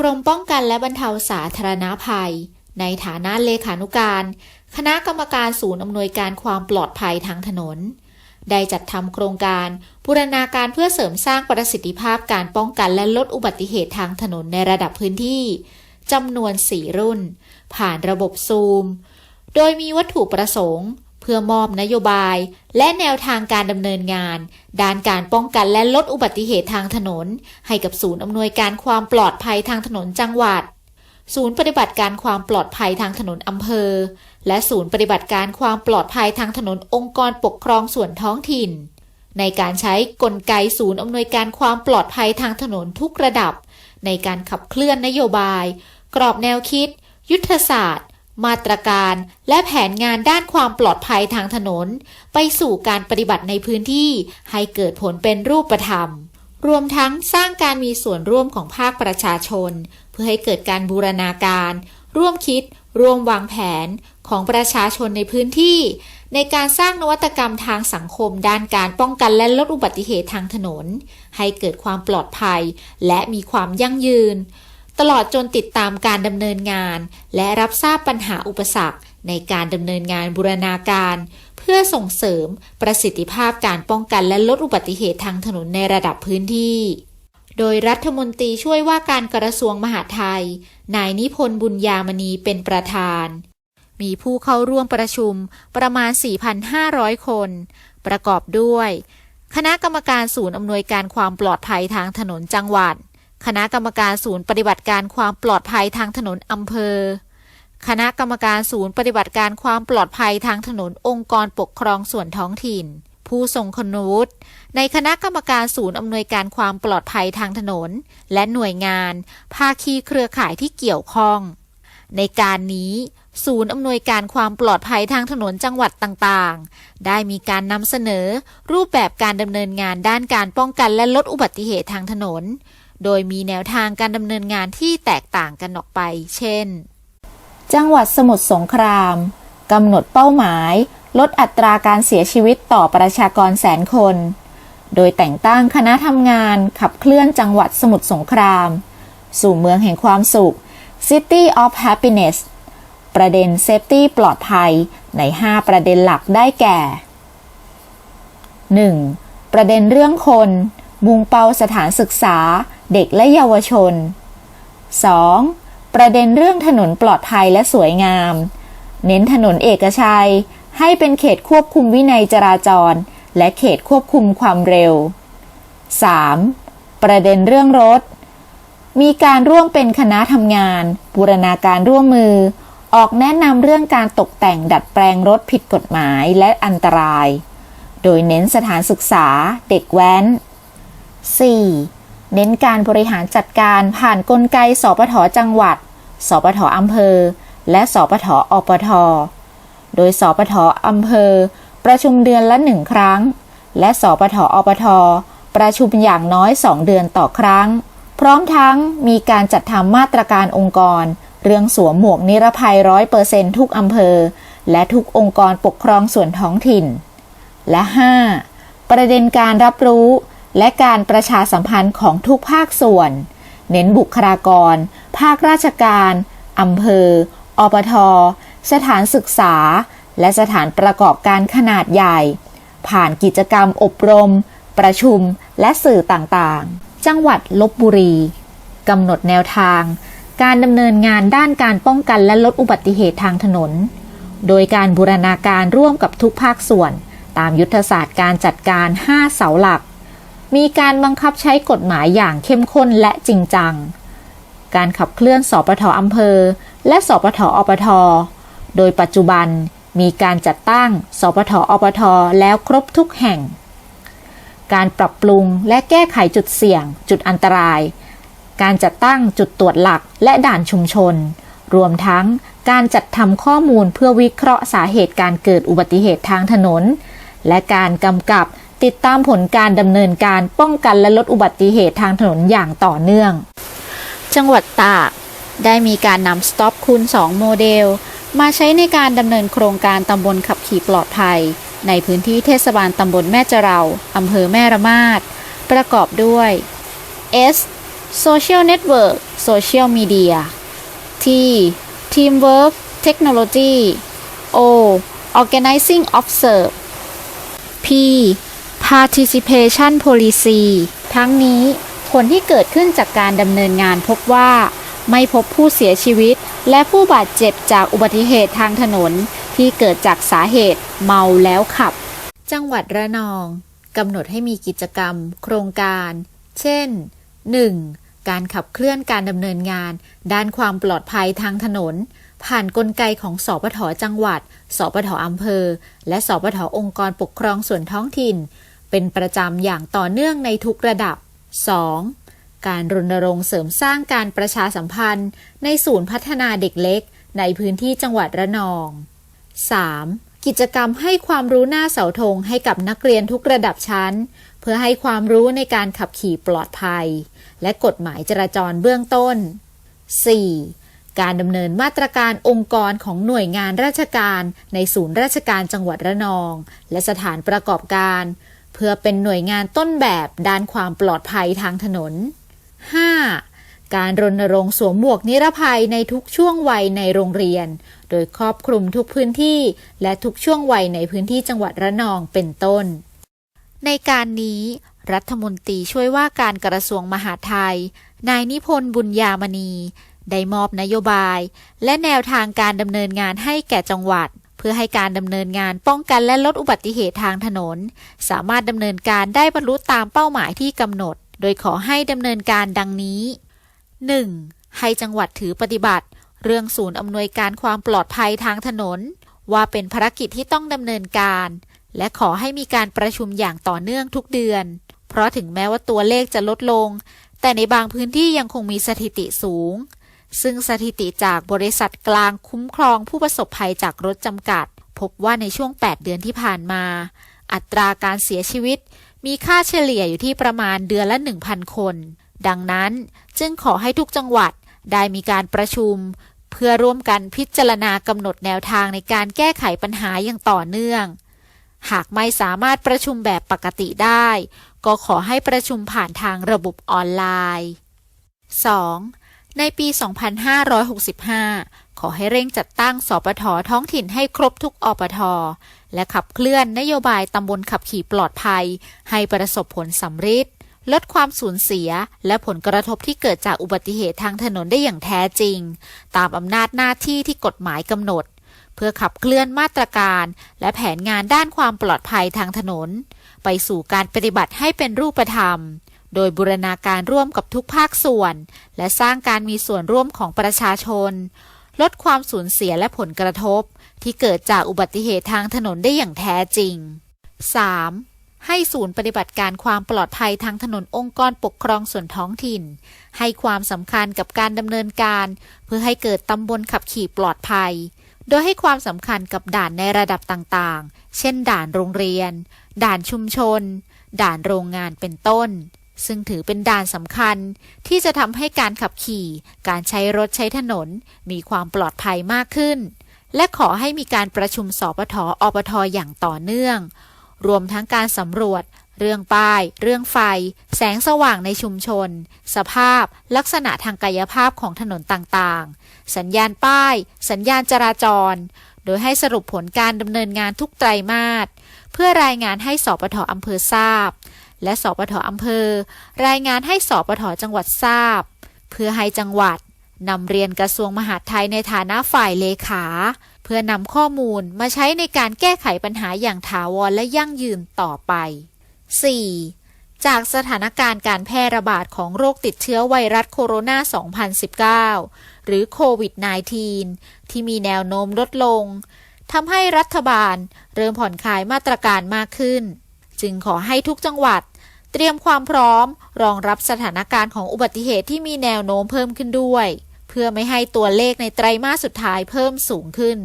กรมป้องกันและบรรเทาสาธารณภัย ในฐานะเลขานุการ คณะกรรมการศูนย์อำนวยการความปลอดภัยทางถนน ได้จัดทำโครงการบูรณาการเพื่อเสริมสร้างประสิทธิภาพการป้องกันและลดอุบัติเหตุทางถนนในระดับพื้นที่จำนวน 4 รุ่น ผ่านระบบซูม โดยมีวัตถุประสงค์ พื่อมอบนโยบาย และแนวทางการดำเนินงาน ด้านการป้องกันและลดอุบัติเหตุทางถนน ให้กับศูนย์อำนวยการความปลอดภัยทางถนนจังหวัด ศูนย์ปฏิบัติการความปลอดภัยทางถนนอำเภอ และศูนย์ปฏิบัติการความปลอดภัยทางถนนองค์กรปกครองส่วนท้องถิ่น ในการใช้กลไกศูนย์อำนวยการความปลอดภัยทางถนนทุกระดับ ในการขับเคลื่อนนโยบาย กรอบแนวคิด ยุทธศาสตร์ มาตรการและแผนงานด้านความปลอดภัยทางถนน ไปสู่การปฏิบัติในพื้นที่ให้เกิดผลเป็นรูปธรรม รวมทั้งสร้างการมีส่วนร่วมของภาคประชาชน เพื่อให้เกิดการบูรณาการ ร่วมคิด ร่วมวางแผนของประชาชนในพื้นที่ ในการสร้างนวัตกรรมทางสังคม ด้านการป้องกันและลดอุบัติเหตุทางถนน ให้เกิดความปลอดภัย และมีความยั่งยืน ตลอดจนติดตามการดำเนินงาน และรับทราบปัญหาอุปสรรค ในการดำเนินงานบูรณาการ เพื่อส่งเสริมประสิทธิภาพการป้องกันและลดอุบัติเหตุทางถนนในระดับพื้นที่ โดยรัฐมนตรีช่วยว่าการกระทรวงมหาดไทย นายนิพนธ์บุญยามณีเป็นประธาน มีผู้เข้าร่วมประชุมประมาณ 4,500 คน ประกอบด้วย คณะกรรมการศูนย์อำนวยการความปลอดภัยทางถนนจังหวัด คณะกรรมการศูนย์ปฏิบัติการความปลอดภัยทางถนนอำเภอ คณะกรรมการศูนย์ปฏิบัติการความปลอดภัยทางถนนองค์กรปกครองส่วนท้องถิ่น ผู้ทรงคุณวุฒิในคณะกรรมการศูนย์อำนวยการความปลอดภัยทางถนน และหน่วยงาน ภาคีเครือข่ายที่เกี่ยวข้อง ในการนี้ศูนย์อำนวยการความปลอดภัยทางถนนจังหวัดต่างๆ ได้มีการนำเสนอรูปแบบการดำเนินงานด้านการป้องกันและลดอุบัติเหตุทางถนน โดยมีแนวทางการดำเนินงานที่แตกต่างกันออกไป เช่น จังหวัดสมุทรสงครามกำหนดเป้าหมาย ลดอัตราการเสียชีวิตต่อประชากรแสนคน โดยแต่งตั้งคณะทำงานขับเคลื่อนจังหวัดสมุทรสงคราม สู่เมืองแห่งความสุข City of Happiness ประเด็นเซฟตี้ปลอดภัยใน 5 ประเด็นหลักได้แก่ 1. ประเด็นเรื่องคน มุ่งเป้าสถานศึกษา เด็กและเยาวชน 2. ประเด็นเรื่องถนนปลอดภัยและสวยงาม เน้นถนนเอกชัย ให้เป็นเขตควบคุมวินัยจราจร และเขตควบคุมความเร็ว 3. ประเด็นเรื่องรถ มีการร่วมเป็นคณะทำงาน บูรณาการร่วมมือ ออกแนะนำเรื่องการตกแต่งดัดแปลงรถผิดกฎหมายและอันตราย โดยเน้นสถานศึกษา เด็กแว้น 4. เน้นการบริหารจัดการผ่านนกลไกสปทจังหวัด สปทอำเภอ และสปทอปท โดยสปทอำเภอ ประชุมเดือนละหนึ่งครั้ง และสปทอปท ประชุมอย่างน้อยสองเดือนต่อครั้ง พร้อมทั้งมีการจัดทำมาตรการองค์กร เรื่องสวมหมวกนิรภัยร้อยเปอร์เซนทุกอำเภอ และทุกองค์กรปกครองส่วนท้องถิ่น และ 5. ประเด็นการรับรู้ และการประชาสัมพันธ์ของทุกภาคส่วน เน้นบุคลากร ภาคราชการอำเภอ อปท สถานศึกษา และสถานประกอบการขนาดใหญ่ ผ่านกิจกรรมอบรม ประชุม และสื่อต่างๆ จังหวัดลบบุรีกำหนดแนวทาง การดำเนินงานด้านการป้องกันและลดอุบัติเหตุทางถนน โดยการบูรณาการร่วมกับทุกภาคส่วน ตามยุทธศาสตร์การจัดการ 5 เสาหลัก มีการบังคับใช้กฎหมายอย่างเข้มข้นและจริงจัง การขับเคลื่อนสปทอำเภอ และสปทอปท โดยปัจจุบันมีการจัดตั้งสปทอปท แล้วครบทุกแห่ง การปรับปรุงและแก้ไขจุดเสี่ยง จุดอันตราย การจัดตั้งจุดตรวจหลักและด่านชุมชน รวมทั้งการจัดทำข้อมูลเพื่อวิเคราะห์สาเหตุการเกิดอุบัติเหตุทางถนน และการกำกับ ติดตามผลการดำเนินการป้องกันและลดอุบัติเหตุทางถนนอย่างต่อเนื่อง จังหวัดตากได้มีการนำ Stop คูณ2 โมเดล มาใช้ในการดำเนินโครงการตำบลขับขี่ปลอดภัย ในพื้นที่เทศบาลตำบลแม่จะเราอำเภอแม่ระมาดประกอบด้วย S Social Network Social Media T Teamwork Technology O Organizing Observe P Participation Policy ทั้งนี้ผลที่เกิดขึ้นจากการดำเนินงานพบว่า ไม่พบผู้เสียชีวิต และผู้บาดเจ็บจากอุบัติเหตุทางถนน ที่เกิดจากสาเหตุเมาแล้วขับ จังหวัดระนองกำหนดให้มีกิจกรรม โครงการ เช่น 1. การขับเคลื่อนการดำเนินงาน ด้านความปลอดภัยทางถนน ผ่านกลไกของสปทจังหวัด สปทอำเภอ และสปทองค์กรปกครองส่วนท้องถิ่น เป็นประจำอย่างต่อเนื่องในทุกระดับ 2. การรณรงค์เสริมสร้างการประชาสัมพันธ์ ในศูนย์พัฒนาเด็กเล็ก ในพื้นที่จังหวัดระนอง 3. กิจกรรมให้ความรู้หน้าเสาธงให้กับนักเรียนทุกระดับชั้น เพื่อให้ความรู้ในการขับขี่ปลอดภัย และกฎหมายจราจรเบื้องต้น 4. การดำเนินมาตรการองค์กรของหน่วยงานราชการ ในศูนย์ราชการจังหวัดระนอง และสถานประกอบการ เพื่อเป็นหน่วยงานต้นแบบด้านความปลอดภัยทางถนน 5. การรณรงค์สวมหมวกนิรภัยในทุกช่วงวัยในโรงเรียน โดยครอบคลุมทุกพื้นที่ และทุกช่วงวัยในพื้นที่จังหวัดระนองเป็นต้น ในการนี้รัฐมนตรีช่วยว่าการกระทรวงมหาดไทย นายนิพนธ์บุญญามณี ได้มอบนโยบาย และแนวทางการดำเนินงานให้แก่จังหวัด พื่อให้การดำเนินงานป้องกันและลดอุบัติเหตุทางถนน สามารถดำเนินการได้บรรลุตามเป้าหมายที่กำหนด โดยขอให้ดำเนินการดังนี้ 1. ให้จังหวัดถือปฏิบัติ เรื่องศูนย์อำนวยการความปลอดภัยทางถนน ว่าเป็นภารกิจที่ต้องดำเนินการ และขอให้มีการประชุมอย่างต่อเนื่องทุกเดือน เพราะถึงแม้ว่าตัวเลขจะลดลง แต่ในบางพื้นที่ยังคงมีสถิติสูง ซึ่งสถิติจากบริษัทกลางคุ้มครองผู้ประสบภัยจากรถจำกัด พบว่าในช่วง 8 เดือนที่ผ่านมา อัตราการเสียชีวิต มีค่าเฉลี่ยอยู่ที่ประมาณเดือนละ 1,000 คน ดังนั้นจึงขอให้ทุกจังหวัดได้มีการประชุม เพื่อร่วมกันพิจารณากำหนดแนวทางในการแก้ไขปัญหาอย่างต่อเนื่อง หากไม่สามารถประชุมแบบปกติได้ ก็ขอให้ประชุมผ่านทางระบบออนไลน์ 2. ในปี 2565 ขอให้เร่งจัดตั้งสปทท้องถิ่นให้ครบทุกอปท และขับเคลื่อนนโยบายตำบลขับขี่ปลอดภัย ให้ประสบผลสำเร็จลดความสูญเสีย และผลกระทบที่เกิดจากอุบัติเหตุทางถนนได้อย่างแท้จริง ตามอำนาจหน้าที่ที่กฎหมายกำหนด เพื่อขับเคลื่อนมาตรการ และแผนงานด้านความปลอดภัยทางถนน ไปสู่การปฏิบัติให้เป็นรูปธรรม โดยบูรณาการร่วมกับทุกภาคส่วน และสร้างการมีส่วนร่วมของประชาชน ลดความสูญเสียและผลกระทบ ที่เกิดจากอุบัติเหตุทางถนนได้อย่างแท้จริง 3. ให้ศูนย์ปฏิบัติการความปลอดภัยทางถนนองค์กรปกครองส่วนท้องถิ่น ให้ความสำคัญกับการดำเนินการ เพื่อให้เกิดตำบลขับขี่ปลอดภัย โดยให้ความสำคัญกับด่านในระดับต่างๆ เช่น ด่านโรงเรียน ด่านชุมชน ด่านโรงงานเป็นต้น ซึ่งถือเป็นด่านสำคัญที่จะทำให้การขับขี่ การใช้รถใช้ถนน มีความปลอดภัยมากขึ้น และขอให้มีการประชุมสปทอปทอย่างต่อเนื่อง รวมทั้งการสำรวจ เรื่องป้าย เรื่องไฟ แสงสว่างในชุมชน สภาพ ลักษณะทางกายภาพของถนนต่างๆ สัญญาณป้าย สัญญาณจราจร โดยให้สรุปผลการดำเนินงานทุกไตรมาสเพื่อรายงานให้สปทออำเภอทราบ และสปทอำเภอ รายงานให้สปทจังหวัดทราบ เพื่อให้จังหวัดนำเรียนกระทรวงมหาดไทยในฐานะฝ่ายเลขา เพื่อนำข้อมูลมาใช้ในการแก้ไขปัญหาอย่างถาวรและยั่งยืนต่อไป 4. จากสถานการณ์การแพร่ระบาดของโรคติดเชื้อไวรัสโคโรนา 2019 หรือโควิด -19 ที่มีแนวโน้มลดลงทำให้รัฐบาลเริ่มผ่อนคลายมาตรการมากขึ้น จึงขอให้ทุกจังหวัด เตรียมความพร้อม รองรับสถานการณ์ของอุบัติเหตุที่มีแนวโน้มเพิ่มขึ้นด้วย เพื่อไม่ให้ตัวเลขในไตรมาสสุดท้ายเพิ่มสูงขึ้น